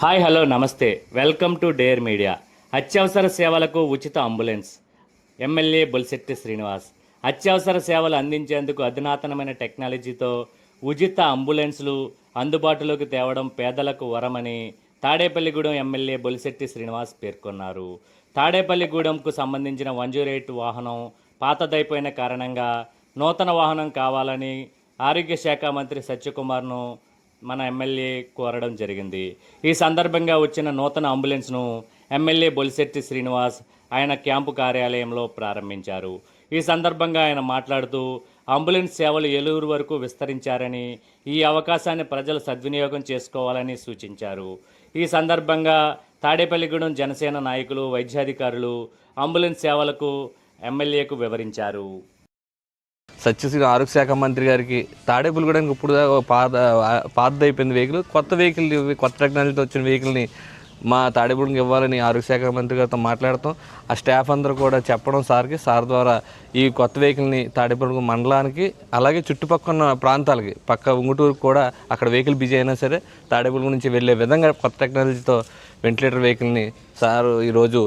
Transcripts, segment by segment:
Hi hello నమస్తే. Welcome to dare media. అత్యవసర సేవలకు ఉచిత అంబులెన్స్. ఎమ్మెల్యే బొలిశెట్టి శ్రీనివాస్. అత్యవసర సేవలు అందించేందుకు అధునాతనమైన టెక్నాలజీతో ఉచిత అంబులెన్స్లు అందుబాటులోకి తేవడం పేదలకు వరమని తాడేపల్లిగూడెం ఎమ్మెల్యే బొలిశెట్టి శ్రీనివాస్ పేర్కొన్నారు. తాడేపల్లిగూడెంకు సంబంధించిన వన్ జీరో ఎయిట్ వాహనం పాతదైపోయిన కారణంగా నూతన వాహనం కావాలని ఆరోగ్య శాఖ మంత్రి సత్యకుమార్ను మన ఎమ్మెల్యే కోరడం జరిగింది. ఈ సందర్భంగా వచ్చిన నూతన అంబులెన్స్ను ఎమ్మెల్యే బొలిశెట్టి శ్రీనివాస్ ఆయన క్యాంపు కార్యాలయంలో ప్రారంభించారు. ఈ సందర్భంగా ఆయన మాట్లాడుతూ అంబులెన్స్ సేవలు ఏలూరు వరకు విస్తరించారని ఈ అవకాశాన్ని ప్రజలు సద్వినియోగం చేసుకోవాలని సూచించారు. ఈ సందర్భంగా తాడేపల్లిగూడెం జనసేన నాయకులు వైద్యాధికారులు అంబులెన్స్ సేవలకు ఎమ్మెల్యేకు వివరించారు. సత్యశ్రీ ఆరోగ్య శాఖ మంత్రి గారికి తాడేపులగూడెంకి ఇప్పుడు దాకా ఒక పాత అయిపోయింది వెహికల్. కొత్త వెహికల్ కొత్త టెక్నాలజీతో వచ్చిన వెహికల్ని మా తాడేపులకి ఇవ్వాలని ఆరోగ్య శాఖ మంత్రి గారితో మాట్లాడతాం. ఆ స్టాఫ్ అందరూ కూడా చెప్పడం సార్కి సార్ ద్వారా ఈ కొత్త వెహికల్ని తాడేపల్లి మండలానికి అలాగే చుట్టుపక్కల ఉన్న ప్రాంతాలకి పక్క ఉంగుటూరుకు కూడా అక్కడ వెహికల్ బిజీ అయినా సరే తాడేపల్లి నుంచి వెళ్ళే విధంగా కొత్త టెక్నాలజీతో వెంటిలేటర్ వెహికల్ని సారు ఈరోజు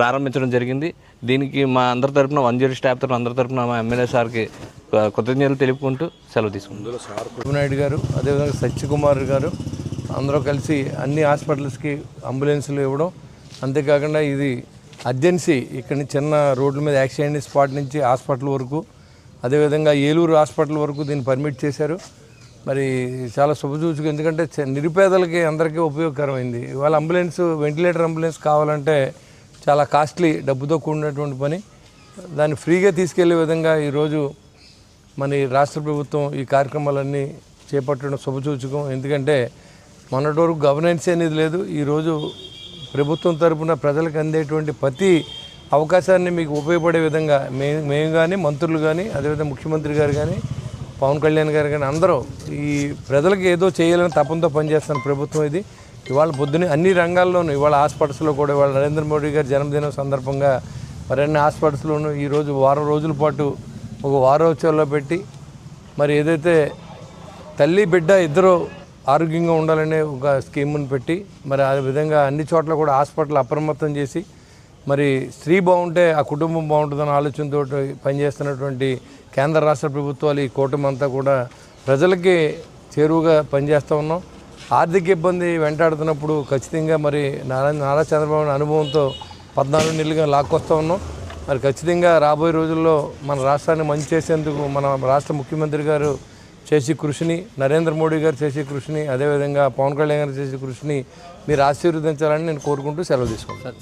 ప్రారంభించడం జరిగింది. దీనికి మా అందరి తరపున వన్ జీరో స్టాఫ్ తరఫున అందరి తరపున మా ఎమ్మెల్యే సార్కి కృతజ్ఞతలు తెలుపుకుంటూ సెలవు తీసుకుంటాం నాయుడు గారు అదేవిధంగా సత్యకుమార్ గారు అందరూ కలిసి అన్ని హాస్పిటల్స్కి అంబులెన్సులు ఇవ్వడం. అంతేకాకుండా ఇది అర్జెన్సీ ఇక్కడ చిన్న రోడ్ల మీద యాక్సిడెంట్ స్పాట్ నుంచి హాస్పిటల్ వరకు. అదేవిధంగా ఏలూరు హాస్పిటల్ వరకు దీన్ని పర్మిట్ చేశారు. మరి చాలా శుభసూచక ఎందుకంటే నిరుపేదలకి అందరికీ ఉపయోగకరమైంది. ఇవాళ అంబులెన్స్ వెంటిలేటర్ అంబులెన్స్ కావాలంటే చాలా కాస్ట్లీ డబ్బుతో కూడినటువంటి పని. దాన్ని ఫ్రీగా తీసుకెళ్ళే విధంగా ఈరోజు మన ఈ రాష్ట్ర ప్రభుత్వం ఈ కార్యక్రమాలన్నీ చేపట్టడం శుభసూచకం. ఎందుకంటే మొన్నటి వరకు గవర్నెన్స్ అనేది లేదు. ఈరోజు ప్రభుత్వం తరపున ప్రజలకు అందేటువంటి ప్రతి అవకాశాన్ని మీకు ఉపయోగపడే విధంగా మేము మేము కానీ మంత్రులు కానీ అదేవిధంగా ముఖ్యమంత్రి గారు కానీ పవన్ కళ్యాణ్ గారు కానీ అందరూ ఈ ప్రజలకు ఏదో చేయాలని తపంతో పనిచేస్తున్న ప్రభుత్వం ఇది. ఇవాళ పొద్దునే అన్ని రంగాల్లోనూ ఇవాళ హాస్పిటల్స్లో కూడా ఇవాళ నరేంద్ర మోడీ గారి జన్మదినం సందర్భంగా మరి అన్ని హాస్పిటల్స్లోనూ ఈరోజు వారం రోజుల పాటు ఒక వారోత్సవంలో పెట్టి మరి ఏదైతే తల్లి బిడ్డ ఇద్దరు ఆరోగ్యంగా ఉండాలనే ఒక స్కీమ్ని పెట్టి మరి ఆ విధంగా అన్ని చోట్ల కూడా హాస్పిటల్ అప్రమత్తం చేసి మరి స్త్రీ బాగుంటే ఆ కుటుంబం బాగుంటుందన్న ఆలోచనతో పనిచేస్తున్నటువంటి కేంద్ర రాష్ట్ర ప్రభుత్వాలు ఈ కూటమి అంతా కూడా ప్రజలకి చేరువుగా పనిచేస్తూ ఉన్నాం. ఆర్థిక ఇబ్బంది వెంటాడుతున్నప్పుడు ఖచ్చితంగా మరి నారా నారా చంద్రబాబు అనుభవంతో పద్నాలుగు నెలలుగా లాక్కొస్తూ ఉన్నాం. మరి ఖచ్చితంగా రాబోయే రోజుల్లో మన రాష్ట్రాన్ని మంచి చేసేందుకు మన రాష్ట్ర ముఖ్యమంత్రి గారు చేసే కృషిని నరేంద్ర మోడీ గారు చేసే కృషిని అదేవిధంగా పవన్ కళ్యాణ్ గారు చేసే కృషిని మీరు ఆశీర్వదించాలని నేను కోరుకుంటూ సెలవు తీసుకుంటాను